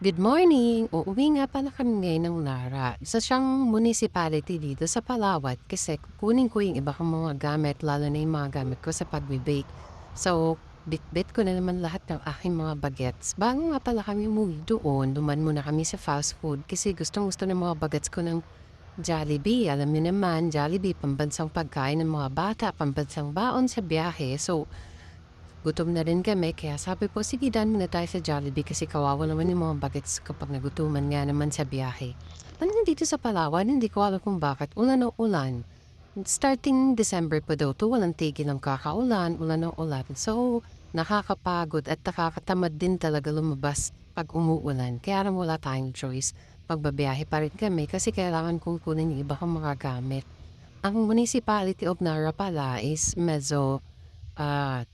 Good morning! Uuwi nga pala kami ngayon ng Lara. Isa siyang municipality dito sa Palawan kasi kukunin ko yung iba kong mga gamit, lalo na yung mga gamit ko sa pagbe-bake. So, bit-bit ko na naman lahat ng aking mga bagets. Bago nga pala kami umuwi doon, duman muna kami sa fast food kasi gustong gusto ng mga bagets ko ng Jollibee. Alam niyo naman, Jollibee, pambansang pagkain ng mga bata, pambansang baon sa biyahe. So, Gutom na rin kami kaya sabi po sige dan muna tayo sa Jollibee kasi kawawa naman yung mga bagets kapag nagutuman nga naman sa biyahe. Ano dito sa Palawan, hindi ko alam kung bakit ulan o ulan. Starting December pa daw to, walang tigil ng kakaulan, ulan o ulan. So, nakakapagod at nakakatamad din talaga lumabas pag umuulan. Kaya naman wala tayong choice. Pagbabiyahe pa rin kami kasi kailangan kong kunin yung iba kong magagamit. Ang municipality of Nara pala is medyo uh,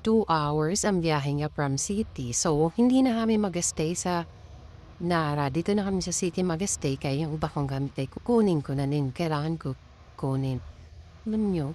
2 hours ang biyahe niya from city. So, hindi na kami mag-stay sa Nara. Dito na kami sa city mag-stay. Kaya yung iba kong gamit ay kukunin ko na din. Kailangan ko kunin. Alam nyo,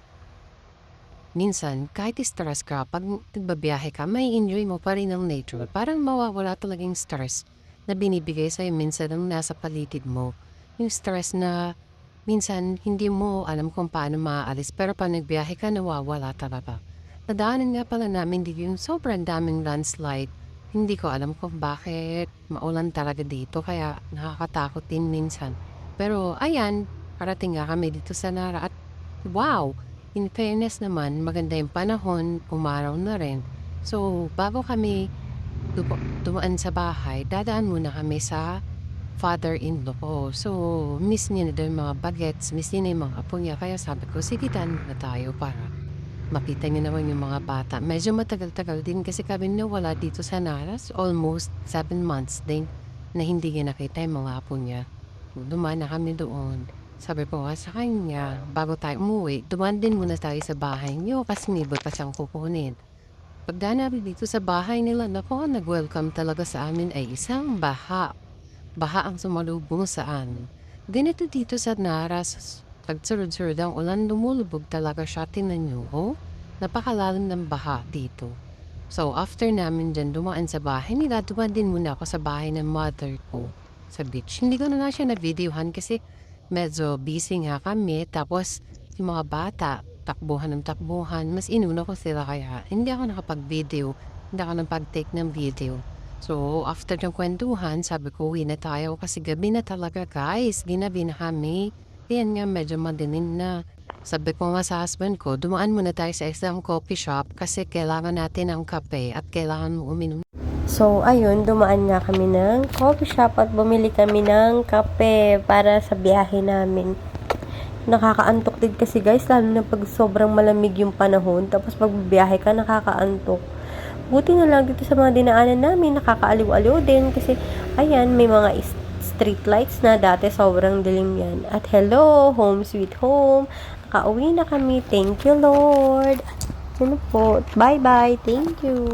minsan, kahit stress ka, pag nagbabiyahe ka, may enjoy mo pa rin ang nature. Parang mawawala talagang stress na binibigay sa'yo minsan ang nasa paligid mo. Yung stress na minsan hindi mo alam kung paano maaalis pero pag nagbiyahe ka, nawawala talaga. Nadaanan nga pala namin dito yung sobrang daming landslide. Hindi ko alam kung bakit maulan talaga dito kaya nakakatakot din minsan. Pero ayan, parating nga kami dito sa Nara at wow! In fairness naman, maganda yung panahon, umaraw na rin. So, bago kami du- dumaan sa bahay, dadaan muna kami sa father-in-law ko. So, miss niya na daw mga bagets, miss niya na yung mga apo niya. Kaya sabi ko, sige, na tayo para makita niyo naman yung mga bata. Medyo matagal-tagal din kasi kami nawala dito sa Naras. Almost seven months din na hindi niya nakita yung mga apo niya. Dumaan na kami doon. Sabi ko nga sa kanya, bago tayo umuwi, dumaan din muna tayo sa bahay niyo kasi may iba pa siyang kukunin. Pagdaan namin dito sa bahay nila, nako, nag-welcome talaga sa amin ay isang baha. Baha ang sumalubong sa amin. Ganito dito sa Naras, pagsurod-surod ang ulan, lumulubog talaga siya. Tinan niyo, oh? Napakalalim ng baha dito. So, after namin dyan dumaan sa bahay nila, dumaan din muna ako sa bahay ng mother ko sa beach. Hindi ko na na siya na-videohan kasi medyo busy nga kami. Tapos, yung mga bata, takbuhan ng takbuhan. Mas inuna ko sila kaya hindi ako nakapag-video. Hindi ako nakapag-take ng video. So, after ng kwentuhan, sabi ko, uwi na tayo kasi gabi na talaga guys. Ginabi na kami. Yan nga, medyo madilim na. Sabi ko nga sa husband ko, dumaan muna tayo sa isang coffee shop kasi kailangan natin ng kape at kailangan mo uminom So, ayun, dumaan nga kami ng coffee shop at bumili kami ng kape para sa biyahe namin. Nakakaantok din kasi guys, lalo na pag sobrang malamig yung panahon, tapos pag biyahe ka, nakakaantok. Buti na lang dito sa mga dinaanan namin, nakakaaliw-aliw din kasi, ayan, may mga is- street lights na dati sobrang dilim yan. At hello, home sweet home. Nakauwi na kami. Thank you, Lord. Ano po? Bye-bye. Thank you.